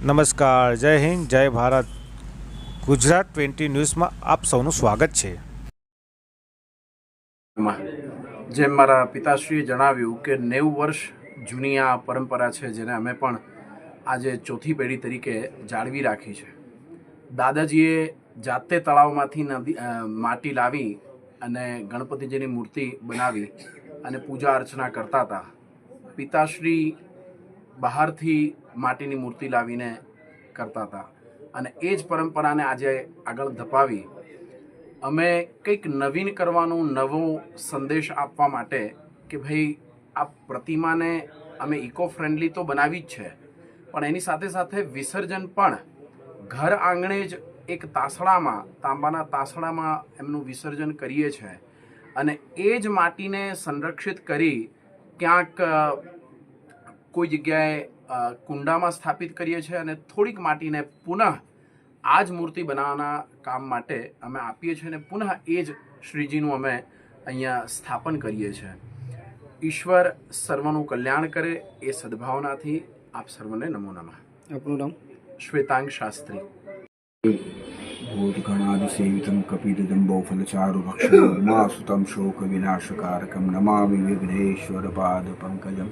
નમસ્કાર, જય હિન્દ, જય ભારત. ગુજરાત ટ્વેન્ટી ન્યૂઝમાં આપ સૌનું સ્વાગત છે. જેમ મારા પિતાશ્રીએ જણાવ્યું કે નેવું વર્ષ જૂની આ પરંપરા છે જેને અમે પણ આજે ચોથી પેઢી તરીકે જાળવી રાખી છે. દાદાજીએ જાતે તળાવમાંથી નદી માટી લાવી અને ગણપતિજીની મૂર્તિ બનાવી અને પૂજા અર્ચના કરતા હતા. પિતાશ્રી બહારથી માટીની મૂર્તિ લાવીને કરતા હતા. અને એ જ પરંપરાને આજે આગળ ધપાવી. અમે કંઈક નવીન કરવાનું નવો સંદેશ આપવા માટે કે ભાઈ, આ પ્રતિમાને અમે ઇકો ફ્રેન્ડલી તો બનાવી જ છે, પણ એની સાથે સાથે વિસર્જન પણ. ઘર આંગણે જ એક તાસડામાં, તાંબાના તાસડામાં એમનું વિસર્જન કરીએ છીએ અને એ જ માટીને સંરક્ષિત કરી ક્યાંક કોઈ જગ્યાએ કુંડામાં સ્થાપિત કરીએ છીએ અને થોડીક માટીને પુનઃ આ જ મૂર્તિ બનાવવાના કામ માટે અમે આપીએ છીએ અને પુનઃ એ જ શ્રીજીનું અમે અહીંયા સ્થાપન કરીએ છીએ. ઈશ્વર સર્વનું કલ્યાણ કરે એ સદભાવનાથી આપ સર્વને નમો નમઃ. આપનું નામ? શ્વેતાંગ શાસ્ત્રી. ભૂતગણાદિસેવિતમ કપિદમ બહુફલચારુ ભક્ષણ ઉમાસુતમ શોક વિનાશકારકમ નમામિ વિઘ્નેશ્વર પાદ પંકજમ